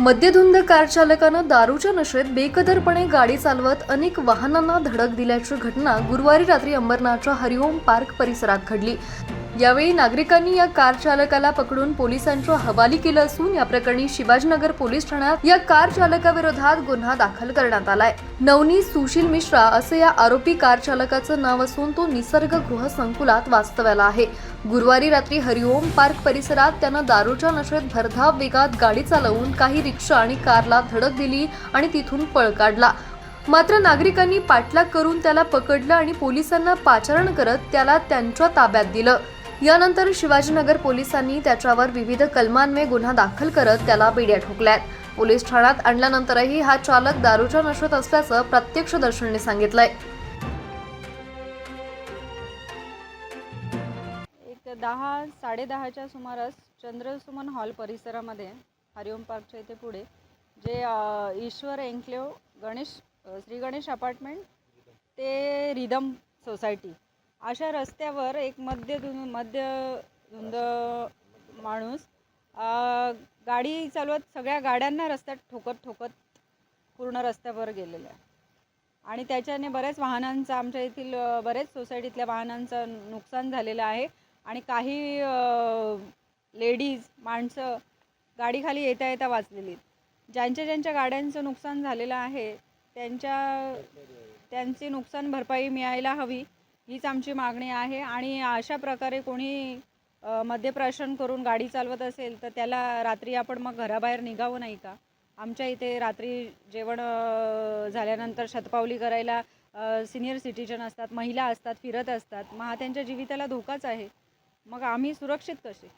मद्यधुंद car चालकानं दारूच्या नशेत बेकदरपणे गाडी चालवत अनेक वाहनांना धडक दिल्याची घटना गुरुवारी रात्री अंबरनाथच्या हरिओम पार्क परिसरात घडली. यावेळी नागरिकांनी या कार चालकाला पकडून पोलिसांच्या हवाली केलं असून या प्रकरणी शिवाजीनगर पोलीस ठाण्यात या कार चालकाविरोधात गुन्हा दाखल करण्यात आलाय. नवनी सुशील मिश्रा असं या आरोपी कार चालकाचं नाव असून तो निसर्ग गृह संकुलात वास्तव्याला आहे. गुरुवारी रात्री हरिओम पार्क परिसरात त्यानं दारूच्या नशेत भरधाव वेगात गाडी चालवून काही रिक्षा आणि कारला धडक दिली आणि तिथून पळ काढला. मात्र नागरिकांनी पाठलाग करून त्याला पकडलं आणि पोलिसांना पाचारण करत त्याला त्यांच्या ताब्यात दिलं. यानंतर शिवाजीनगर पोलिसांनी त्याच्यावर विविध कलमान्वये गुन्हा दाखल करत त्याला बेड्या ठोकल्यात. पोलीस ठाण्यात आणल्यानंतरही हा चालक दारूच्या नशेत असल्याचं प्रत्यक्षदर्शींनी सांगितलंय. एक दहा साडेदहाच्या सुमारास चंद्रसुमन हॉल परिसरामध्ये हरिओम पार्कच्या इथे पुढे जे ईश्वर एन्क्लेव गणेश श्री गणेश अपार्टमेंट ते रिदम सोसायटी अशा रस्त्यावर एक मध्य मध्य धुंद माणूस गाडी चालवत सगळ्या गाड्यांना रस्त्यात ठोकत ठोकत पूर्ण रस्त्यावर गेलेला आहे आणि त्याच्याने बऱ्याच वाहनांचा आमच्या येथील बऱ्याच बरेच सोसायटीतल्या वाहनांचं नुकसान झालेलं आहे. आणि काही लेडीज माणसं गाडीखाली येता येता वाचलेली ज्यांच्या ज्यांच्या गाड्यांचं नुकसान झालेलं आहे त्यांच्या त्यांची नुकसान भरपाई मिळायला हवी. हीच आमची मागणी आहे आणि अशा प्रकारे कोणी मद्यप्राशन करून गाडी चालवत असेल तर त्याला रात्री आपण मग घराबाहेर निघावं नाही का? आमच्या इथे रात्री जेवण झाल्यानंतर शतपावली करायला सिनियर सिटीजन असतात महिला असतात फिरत असतात. मग हा त्यांच्या जीविताला धोकाच आहे. मग आम्ही सुरक्षित कसे?